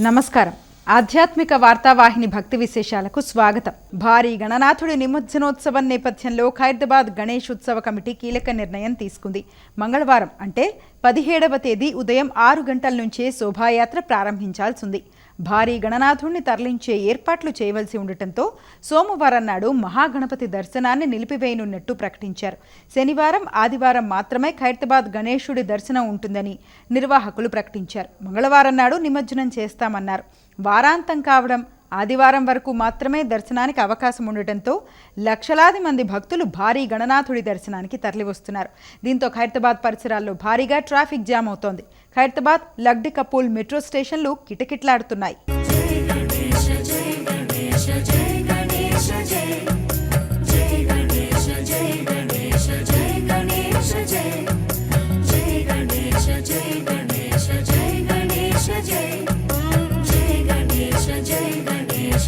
నమస్కారం. ఆధ్యాత్మిక వార్తావాహిని భక్తి విశేషాలకు స్వాగతం. భారీ గణనాథుడి నిమజ్జనోత్సవం నేపథ్యంలో ఖైరదాబాద్ గణేష్ ఉత్సవ కమిటీ కీలక నిర్ణయం తీసుకుంది. మంగళవారం అంటే పదిహేడవ తేదీ ఉదయం ఆరు గంటల నుంచే శోభాయాత్ర ప్రారంభించాల్సింది భారీ గణనాథుణ్ణి తరలించే ఏర్పాట్లు చేయవలసి ఉండటంతో సోమవారం నాడు మహాగణపతి దర్శనాన్ని నిలిపివేయనున్నట్టు ప్రకటించారు. శనివారం ఆదివారం మాత్రమే ఖైరతాబాద్ గణేశుడి దర్శనం ఉంటుందని నిర్వాహకులు ప్రకటించారు. మంగళవారం నాడు నిమజ్జనం చేస్తామన్నారు. వారాంతం కావడం ఆదివారం వరకు మాత్రమే దర్శనానికి అవకాశం ఉండటంతో లక్షలాది మంది భక్తులు భారీ గణనాథుడి దర్శనానికి తరలివస్తున్నారు. దీంతో ఖైరతాబాద్ పరిసరాల్లో భారీగా ట్రాఫిక్ జామ్ అవుతోంది. ఖైరతాబాద్ లగ్డి కపూల్ మెట్రో స్టేషన్లు కిటకిట్లాడుతున్నాయి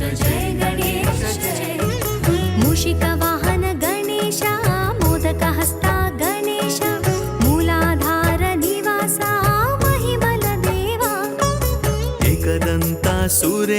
Jai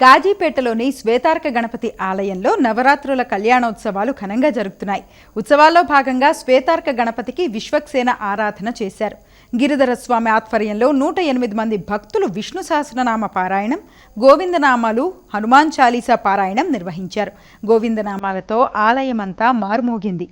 కాజీపేటలోని శ్వేతార్క గణపతి ఆలయంలో నవరాత్రుల కళ్యాణోత్సవాలు ఘనంగా జరుగుతున్నాయి. ఉత్సవాల్లో భాగంగా శ్వేతార్క గణపతికి విశ్వక్సేన ఆరాధన చేశారు. గిరిధర స్వామి ఆధ్వర్యంలో నూట ఎనిమిది మంది భక్తులు విష్ణు సహస్రనామ పారాయణం గోవిందనామాలు హనుమాన్ చాలీసా పారాయణం నిర్వహించారు. గోవిందనామాలతో ఆలయమంతా మారుమోగింది.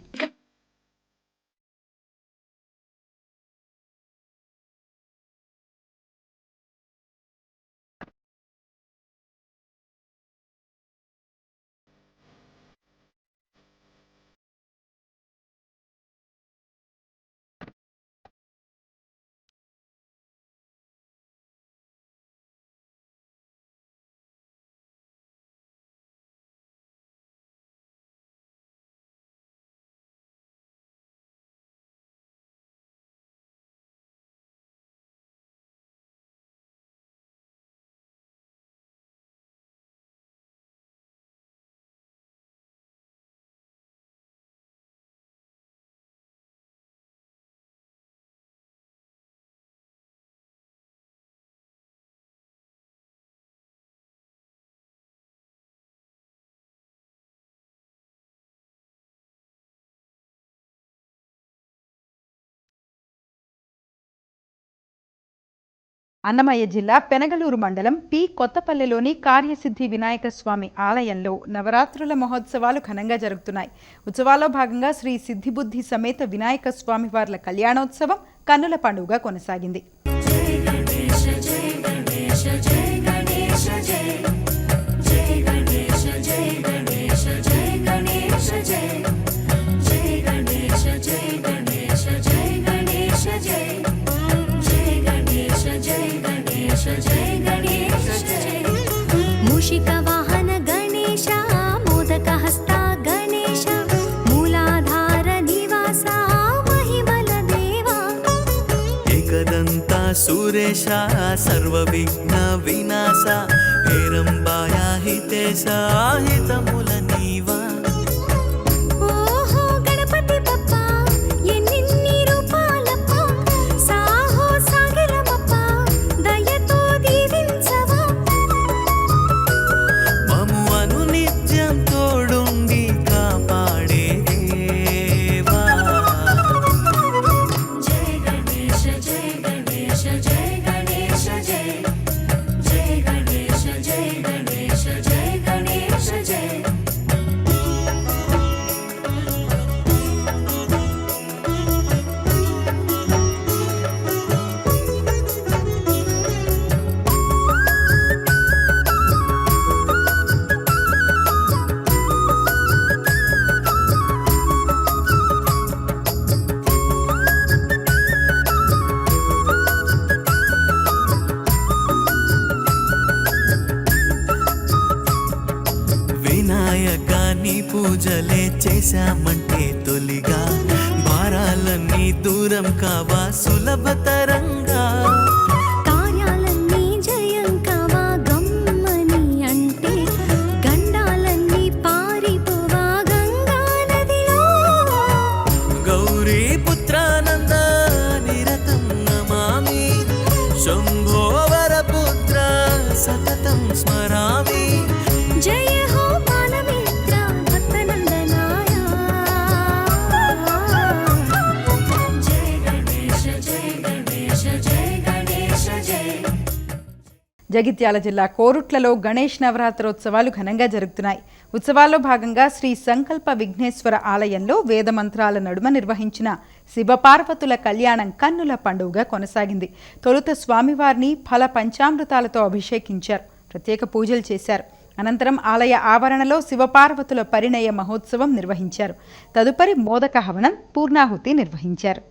అన్నమయ్య జిల్లా పెనగలూరు మండలం పి. కొత్తపల్లెలోని కార్యసిద్ధి వినాయక స్వామి ఆలయంలో నవరాత్రుల మహోత్సవాలు ఘనంగా జరుగుతున్నాయి. ఉత్సవాల్లో భాగంగా శ్రీ సిద్ధిబుద్ధి సమేత వినాయక స్వామి వార్ల కళ్యాణోత్సవం కన్నుల పండుగ కొనసాగింది. सुरेशा सर्वविघ्न विनाशा हेरम्बाया हितेशा हितमुल సులభతరం జగిత్యాల జిల్లా కోరుట్లలో గణేష్ నవరాత్రోత్సవాలు ఘనంగా జరుగుతున్నాయి. ఉత్సవాల్లో భాగంగా శ్రీ సంకల్ప విఘ్నేశ్వర ఆలయంలో వేద మంత్రాల నడుమ నిర్వహించిన శివపార్వతుల కళ్యాణం కన్నుల పండుగగా కొనసాగింది. తొలుత స్వామివారిని ఫల పంచామృతాలతో అభిషేకించారు. ప్రత్యేక పూజలు చేశారు. అనంతరం ఆలయ ఆవరణలో శివపార్వతుల పరిణయ మహోత్సవం నిర్వహించారు. తదుపరి మోదక హవనం పూర్ణాహుతి నిర్వహించారు.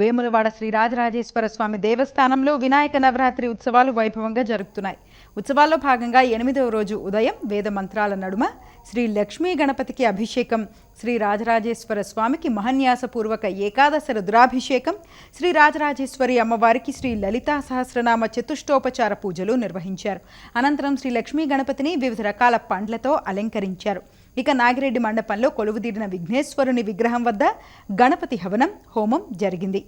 వేములవాడ శ్రీ రాజరాజేశ్వర స్వామి దేవస్థానంలో వినాయక నవరాత్రి ఉత్సవాలు వైభవంగా జరుగుతున్నాయి ఉత్సవాల్లో భాగంగా ఎనిమిదవ రోజు ఉదయం వేద మంత్రాల నడుమ శ్రీ లక్ష్మీ గణపతికి అభిషేకం శ్రీ రాజరాజేశ్వర స్వామికి మహన్యాసపూర్వక ఏకాదశ రుద్రాభిషేకం శ్రీ రాజరాజేశ్వరి అమ్మవారికి శ్రీ లలితా సహస్రనామ చతుష్టోపచార పూజలు నిర్వహించారు. అనంతరం శ్రీ లక్ష్మీ గణపతిని వివిధ రకాల పండ్లతో అలంకరించారు. ఇక నాగిరెడ్డి మండపంలో కొలువుదీరిన విఘ్నేశ్వరుని విగ్రహం వద్ద గణపతి హవనం హోమం జరిగింది.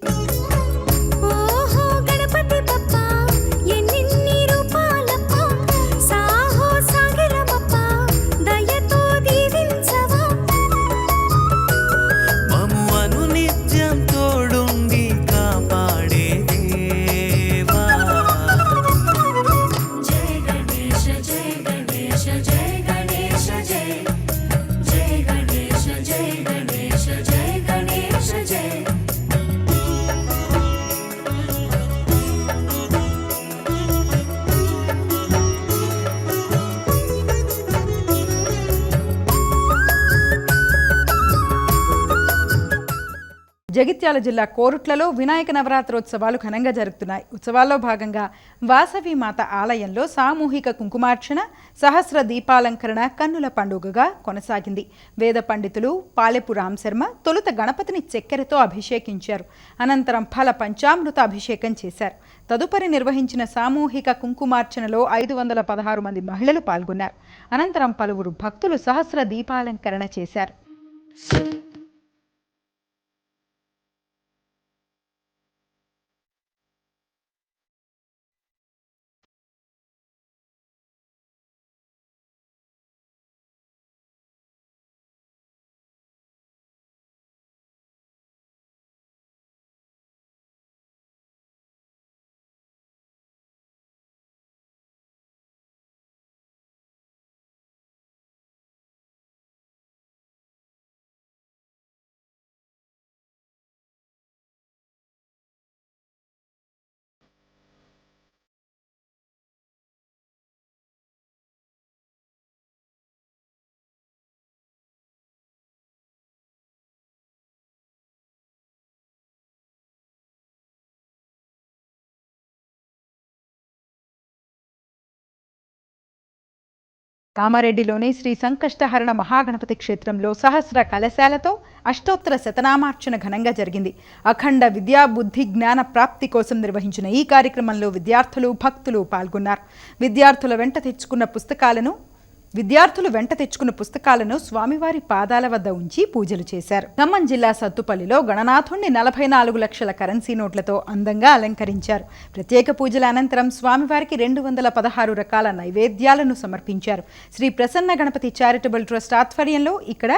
జగిత్యాల జిల్లా కోరుట్లలో వినాయక నవరాత్రోత్సవాలు ఘనంగా జరుగుతున్నాయి. ఉత్సవాల్లో భాగంగా వాసవి మాత ఆలయంలో సామూహిక కుంకుమార్చన సహస్ర దీపాలంకరణ కన్నుల పండుగగా కొనసాగింది. వేద పండితులు పాలెపు రామశర్మ తొలుత గణపతిని చక్కెరతో అభిషేకించారు. అనంతరం ఫల పంచామృత అభిషేకం చేశారు. తదుపరి నిర్వహించిన సామూహిక కుంకుమార్చనలో ఐదు వందల పదహారు మంది మహిళలు పాల్గొన్నారు. అనంతరం పలువురు భక్తులు సహస్ర దీపాలంకరణ చేశారు. కామారెడ్డిలోని శ్రీ సంకష్టహరణ మహాగణపతి క్షేత్రంలో సహస్ర కలశాలతో అష్టోత్తర శతనామార్చన ఘనంగా జరిగింది. అఖండ విద్యా బుద్ధి జ్ఞాన ప్రాప్తి కోసం నిర్వహించిన ఈ కార్యక్రమంలో విద్యార్థులు భక్తులు పాల్గొన్నారు. విద్యార్థుల వెంట తెచ్చుకున్న పుస్తకాలను విద్యార్థులు వెంట తెచ్చుకున్న పుస్తకాలను స్వామివారి పాదాల వద్ద ఉంచి పూజలు చేశారు. ఖమ్మం జిల్లా సత్తుపల్లిలో గణనాథుణ్ణి నలభై నాలుగు లక్షల కరెన్సీ నోట్లతో అందంగా అలంకరించారు. ప్రత్యేక పూజల అనంతరం స్వామివారికి రెండు వందల పదహారు రకాల నైవేద్యాలను సమర్పించారు. శ్రీ ప్రసన్న గణపతి చారిటబుల్ ట్రస్ట్ ఆధ్వర్యంలో ఇక్కడ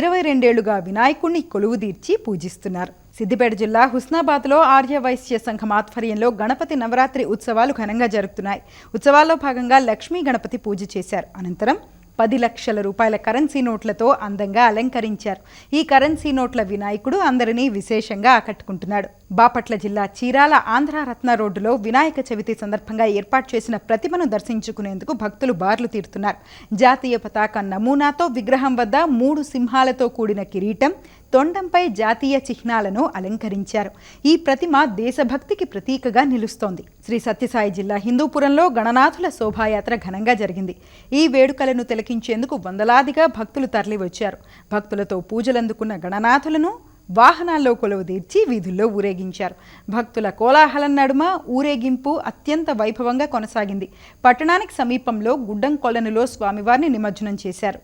ఇరవై రెండేళ్ళుగా వినాయకుణ్ణి కొలువుదీర్చి పూజిస్తున్నారు. సిద్దిపేట జిల్లా హుస్నాబాద్లో ఆర్యవైశ్య సంఘం ఆధ్వర్యంలో గణపతి నవరాత్రి ఉత్సవాలు ఘనంగా జరుగుతున్నాయి. ఉత్సవాల్లో భాగంగా లక్ష్మీ గణపతి పూజ చేశారు. అనంతరం పది లక్షల రూపాయల కరెన్సీ నోట్లతో అందంగా అలంకరించారు. ఈ కరెన్సీ నోట్ల వినాయకుడు అందరినీ విశేషంగా ఆకట్టుకుంటున్నాడు. బాపట్ల జిల్లా చీరాల ఆంధ్ర రత్న రోడ్డులో వినాయక చవితి సందర్భంగా ఏర్పాటు చేసిన ప్రతిమను దర్శించుకునేందుకు భక్తులు బార్లు తీరుతున్నారు. జాతీయ పతాక నమూనాతో విగ్రహం వద్ద మూడు సింహాలతో కూడిన కిరీటం తొండంపై జాతీయ చిహ్నాలను అలంకరించారు. ఈ ప్రతిమ దేశభక్తికి ప్రతీకగా నిలుస్తోంది. శ్రీ సత్యసాయి జిల్లా హిందూపురంలో గణనాథుల శోభాయాత్ర ఘనంగా జరిగింది. ఈ వేడుకలను తిలకించేందుకు వందలాదిగా భక్తులు తరలివచ్చారు. భక్తులతో పూజలందుకున్న గణనాథులను వాహనాల్లో కొలువు తీర్చి వీధుల్లో ఊరేగించారు. భక్తుల కోలాహలం నడుమ ఊరేగింపు అత్యంత వైభవంగా కొనసాగింది. పట్టణానికి సమీపంలో గుడ్డం కొలనులో స్వామివారిని నిమజ్జనం చేశారు.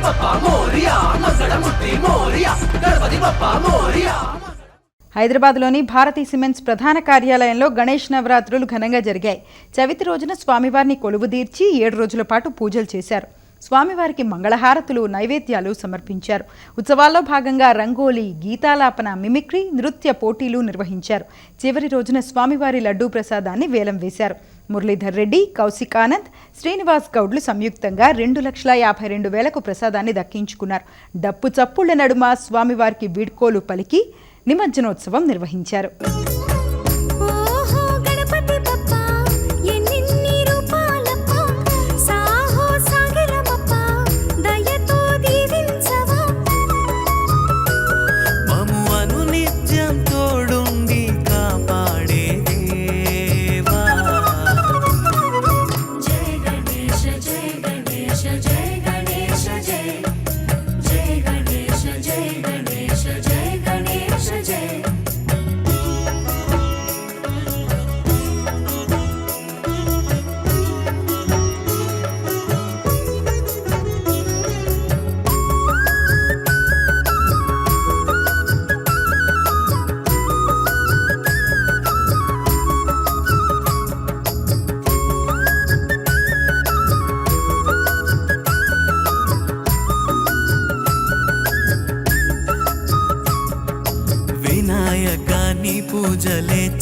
గణపతి బప్ప మోరియా మోరియా గణపతి బప్ప మోరియా. హైదరాబాద్లోని భారతీ సిమెంట్స్ ప్రధాన కార్యాలయంలో గణేష్ నవరాత్రులు ఘనంగా జరిగాయి. చవితి రోజున స్వామివారిని కొలువుదీర్చి ఏడు రోజుల పాటు పూజలు చేశారు. స్వామివారికి మంగళహారతులు నైవేద్యాలు సమర్పించారు. ఉత్సవాల్లో భాగంగా రంగోలీ గీతాలాపన మిమిక్రీ నృత్య పోటీలు నిర్వహించారు. చివరి రోజున స్వామివారి లడ్డూ ప్రసాదాన్ని వేలం వేశారు. మురళీధర్ రెడ్డి కౌశిక్ ఆనంద్ శ్రీనివాస్ గౌడ్లు సంయుక్తంగా రెండు లక్షల యాభై రెండు వేలకు ప్రసాదాన్ని దక్కించుకున్నారు. డప్పు చప్పుళ్ళ నడుమ స్వామివారికి వీడ్కోలు పలికి నిమజ్జనోత్సవం నిర్వహించారు.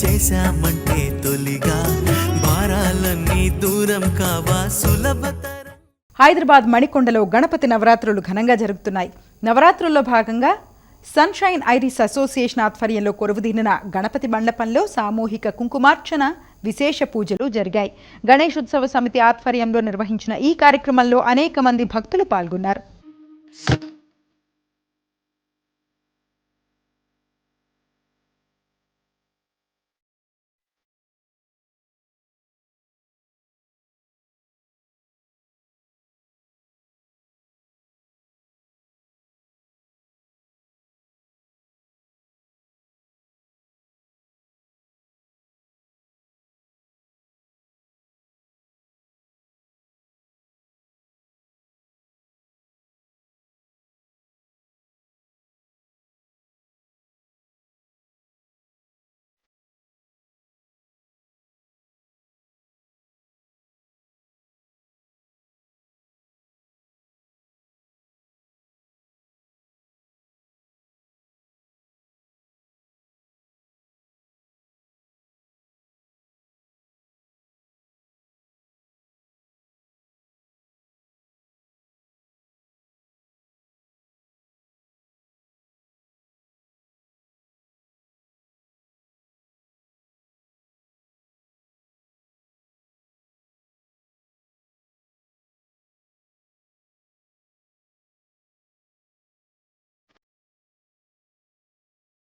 చేశామంటే తొలిగా భారాలన్నీ దూరం కావా సులభత హైదరాబాద్ మణికొండలో గణపతి నవరాత్రులు ఘనంగా జరుగుతున్నాయి. నవరాత్రుల్లో భాగంగా సన్షైన్ ఐరిస్ అసోసియేషన్ ఆధ్వర్యంలో కొరువుదీనిన గణపతి మండపంలో సామూహిక కుంకుమార్చన విశేష పూజలు జరిగాయి. గణేశోత్సవ సమితి ఆధ్వర్యంలో నిర్వహించిన ఈ కార్యక్రమంలో అనేక మంది భక్తులు పాల్గొన్నారు.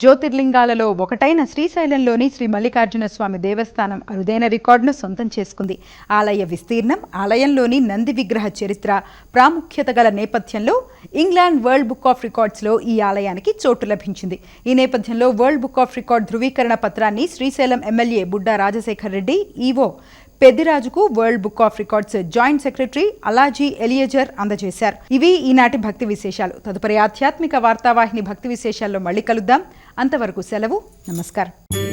జ్యోతిర్లింగాలలో ఒకటైన శ్రీశైలంలోని శ్రీ మల్లికార్జున స్వామి దేవస్థానం అరుదైన రికార్డును సొంతం చేసుకుంది. ఆలయ విస్తీర్ణం ఆలయంలోని నంది విగ్రహ చరిత్ర ప్రాముఖ్యత గల నేపథ్యంలో ఇంగ్లాండ్ వరల్డ్ బుక్ ఆఫ్ రికార్డ్స్లో ఈ ఆలయానికి చోటు లభించింది. ఈ నేపథ్యంలో వరల్డ్ బుక్ ఆఫ్ రికార్డ్ ధృవీకరణ పత్రాన్ని Srisailam MLA Budda Rajasekhar Reddy EO పెద్దిరాజుకు world book of records joint secretary అలాజీ Eliezer అందజేశారు. ఇవి ఈనాటి భక్తి విశేషాలు. తదుపరి ఆధ్యాత్మిక వార్తావాహిని భక్తి విశేషాల్లో మళ్ళీ కలుద్దాం. అంతవరకు సెలవు. నమస్కారం.